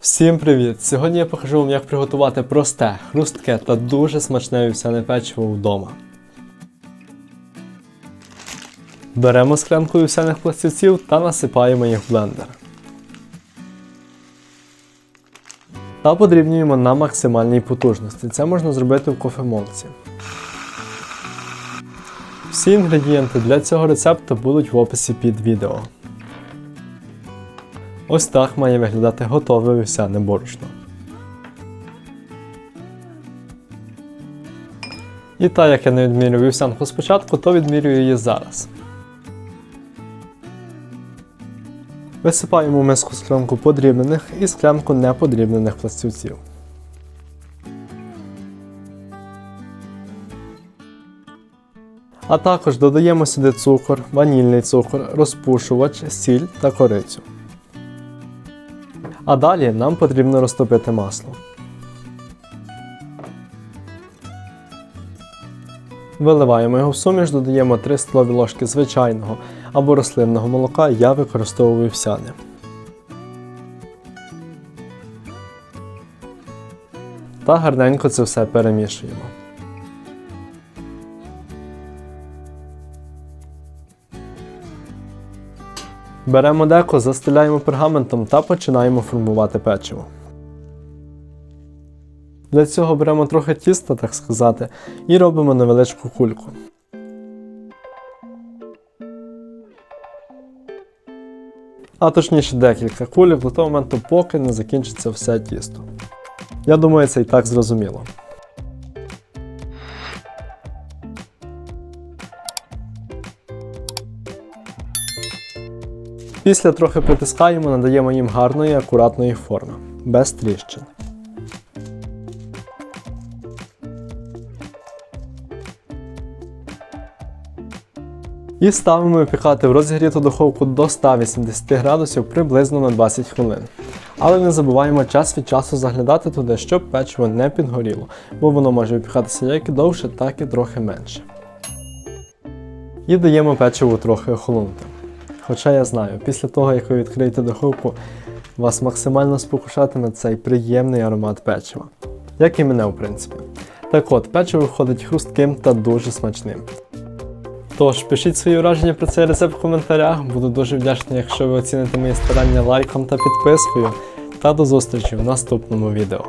Всім привіт! Сьогодні я покажу вам, як приготувати просте, хрустке та дуже смачне вівсяне печиво вдома. Беремо склянку вівсяних пластівців та насипаємо їх в блендер. Та подрібнюємо на максимальній потужності. Це можна зробити в кофемолці. Всі інгредієнти для цього рецепту будуть в описі під відео. Ось так має виглядати готове вівсяне борошно. І так як я не відмірюю вівсянку спочатку, то відмірюю її зараз. Висипаємо в миску склянку подрібнених і склянку неподрібнених пластівців. А також додаємо сюди цукор, ванільний цукор, розпушувач, сіль та корицю. А далі нам потрібно розтопити масло. Виливаємо його в суміш, додаємо 3 столові ложки звичайного або рослинного молока, я використовую вівсяне. Та гарненько це все перемішуємо. Беремо деко, застеляємо пергаментом та починаємо формувати печиво. Для цього беремо трохи тіста, так сказати, і робимо невеличку кульку. А точніше декілька кульок до того моменту, поки не закінчиться все тісто. Я думаю, це і так зрозуміло. Після трохи притискаємо, надаємо їм гарної акуратної форми, без тріщин. І ставимо випікати в розігріту духовку до 180 градусів приблизно на 20 хвилин. Але не забуваємо час від часу заглядати туди, щоб печиво не підгоріло, бо воно може випікатися як і довше, так і трохи менше. І даємо печиву трохи охолонути. Хоча я знаю, після того як ви відкриєте духовку, вас максимально спокушатиме цей приємний аромат печива. Як і мене, в принципі. Так от, печиво виходить хрустким та дуже смачним. Тож, пишіть свої враження про цей рецепт в коментарях. Буду дуже вдячний, якщо ви оціните мої старання лайком та підпискою. Та до зустрічі в наступному відео.